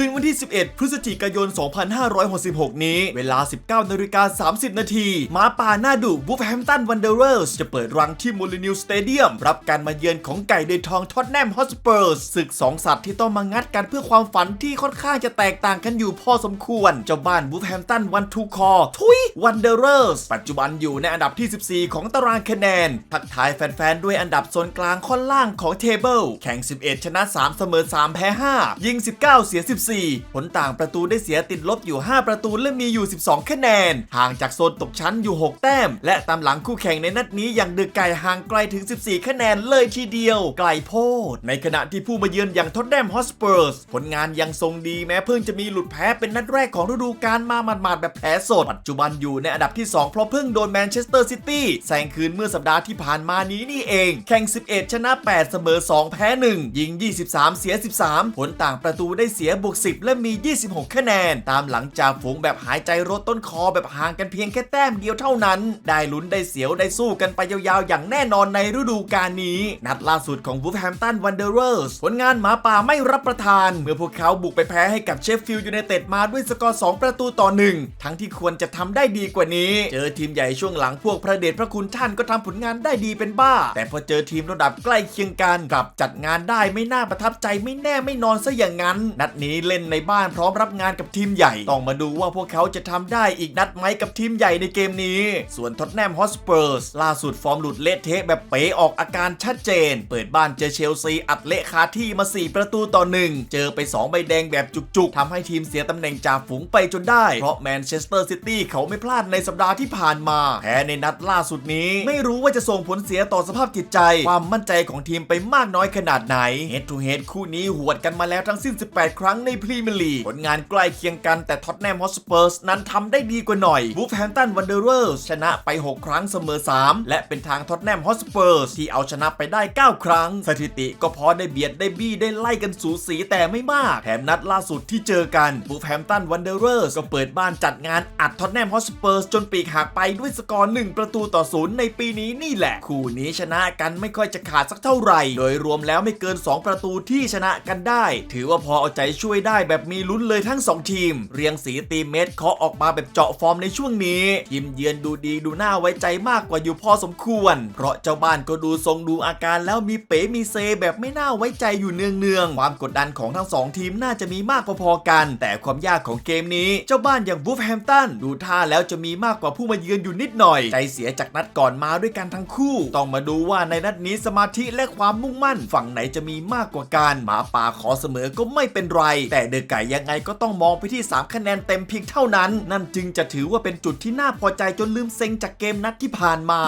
คืนวันที่ 11 พฤศจิกายน 2566 นี้ เวลา 19นาฬิกา30 นาทีหมาป่าหน้าดุบูฟแฮมตันวันเดอร์เรสจะเปิดรังที่มูลินิวสเตเดียมรับการมาเยือนของไก่เดยทองท็อตแนมฮอสเปอร์สศึกสองสัตว์ที่ต้องมางัดกันเพื่อความฝันที่ค่อนข้างจะแตกต่างกันอยู่พอสมควร เจ้าบ้านบูฟแฮมตันวันทูคอทุยวันเดอร์เรสปัจจุบันอยู่ในอันดับที่ 14 ของตารางคะแนน ทักทายแฟนๆ ด้วยอันดับโซนกลางค่อนล่างของเทเบิลแข่ง 11 ชนะ 3 เสมอ 3 แพ้ 5 ยิง 19 เสีย14 ผลต่างประตูได้เสียติดลบอยู่ 5 ประตูและมีอยู่ 12 คะแนน ห่างจากโซนตกชั้นอยู่ 6 แต้ม และตามหลังคู่แข่งในนัดนี้อย่างเดือไก่ห่างไกลถึง 14 คะแนนเลยทีเดียว ไกลโพด ในขณะที่ผู้มาเยือนอย่างท็อตแนมฮอสเปอร์สผลงานยังทรงดีแม้เพิ่งจะมีหลุดแพ้เป็นนัดแรกของฤดูกาลมาหมาดๆแบบแผลสด ปัจจุบันอยู่ในอันดับที่ 2 เพราะเพิ่งโดนแมนเชสเตอร์ซิตี้แซงคืนเมื่อสัปดาห์ที่ผ่านมานี้นี่เอง แข่ง 11 ชนะ 8 เสมอ 2 แพ้ 1 ยิง 23 เสีย 13 ผลต่างประตูได้เสียบวก10 และมี 26 คะแนน ตามหลังจากฝูงแบบหายใจรถต้นคอแบบห่างกันเพียงแค่แต้มเดียวเท่านั้น ได้ลุ้นได้เสียวได้สู้กันไปยาวๆ อย่างแน่นอนในฤดูกาลนี้ นัดล่าสุดของวูฟแฮมตันวันเดอร์เรสผลงานหมาป่าไม่รับประทาน เมื่อพวกเขาบุกไปแพ้ให้กับเชฟฟิลด์ยูไนเต็ดมาด้วยสกอร์ 2 ประตูต่อ 1 ทั้งที่ควรจะทำได้ดีกว่านี้ เจอทีมใหญ่ช่วงหลังพวกพระเดชพระคุณท่านก็ทำผลงานได้ดีเป็นบ้า แต่พอเจอทีมระดับใกล้เคียงกันกลับจัดงานได้ไม่น่าประทับใจไม่แน่ไม่นอนซะอย่างนั้น นัดนี้เล่นในบ้านพร้อมรับงานกับทีมใหญ่ ต้องมาดูว่าพวกเขาจะทำได้อีกนัดไหมกับทีมใหญ่ในเกมนี้ ส่วนท็อตแนมฮอสเปอร์สล่าสุดฟอร์มหลุดเละเทะแบบเป๋ออกอาการชัดเจน เปิดบ้านเจอเชลซีอัดเละคาที่มา 4 ประตูต่อ 1 เจอไป 2 ใบแดงแบบจุกๆทำให้ทีมเสียตำแหน่งจากฝูงไปจนได้ เพราะแมนเชสเตอร์ซิตี้เขาไม่พลาดในสัปดาห์ที่ผ่านมา แพ้ในนัดล่าสุดนี้ ไม่รู้ว่าจะส่งผลเสียต่อสภาพจิตใจ ความมั่นใจของทีมไปมากน้อยขนาดไหน Head to Head คู่นี้หวดกันมาแล้วทั้งสิ้น 18 ครั้งในพรีเมียร์ลีกผลงานใกล้เคียงกันแต่ท็อตแนมฮอสเปอร์สนั้นทำได้ดีกว่าหน่อยบูฟแฮมตันวันเดอร์เรสชนะไป 6 ครั้งเสมอ 3 และเป็นทางท็อตแนมฮอสเปอร์สที่เอาชนะไปได้ 9 ครั้ง สถิติก็พอได้เบียดได้บี้ได้ไล่กันสูสีแต่ไม่มากแถมนัดล่าสุดที่เจอกันบูฟแฮมตันวันเดอร์เรสก็เปิดบ้านจัดงานอัดท็อตแนมฮอสเปอร์สจนปีกหักไปด้วยสกอร์1ประตูต่อศูนย์ในปีนี้นี่แหละ คู่นี้ชนะกันไม่ค่อยจะขาดสักเท่าไหร่ โดยรวมแล้วไม่เกิน 2 ประตูที่ชนะกันได้ ถือว่าพอเอาใจช่วยได้แบบมีลุ้นเลยทั้ง 2 ทีม เรียงสีตีเมตรเคาะออกมาแบบเจาะฟอร์มในช่วงนี้ ทีมเยือนดูดีดูน่าไว้ใจมากกว่าอยู่พอสมควร เพราะเจ้าบ้านก็ดูทรงดูอาการแล้วมีเป๋มีเซแบบไม่น่าไว้ใจอยู่เนืองๆความกดดันของทั้งสองทีมน่าจะมีมากพอๆกัน แต่ความยากของเกมนี้เจ้าบ้านอย่างวูฟแฮมตันดูท่าแล้วจะมีมากกว่าผู้มาเยือนอยู่นิดหน่อย ใจเสียจากนัดก่อนมาด้วยกันทั้งคู่ ต้องมาดูว่าในนัดนี้สมาธิและความมุ่งมั่น ฝั่งไหนจะมีมากกว่ากันหมาป่าขอเสมอก็ไม่เป็นไรแต่เดอะไก่ยังไงก็ต้องมองไปที่ 3 คะแนนเต็มเพียงเท่านั้น นั่นจึงจะถือว่าเป็นจุดที่น่าพอใจจนลืมเซ็งจากเกมนัดที่ผ่านมา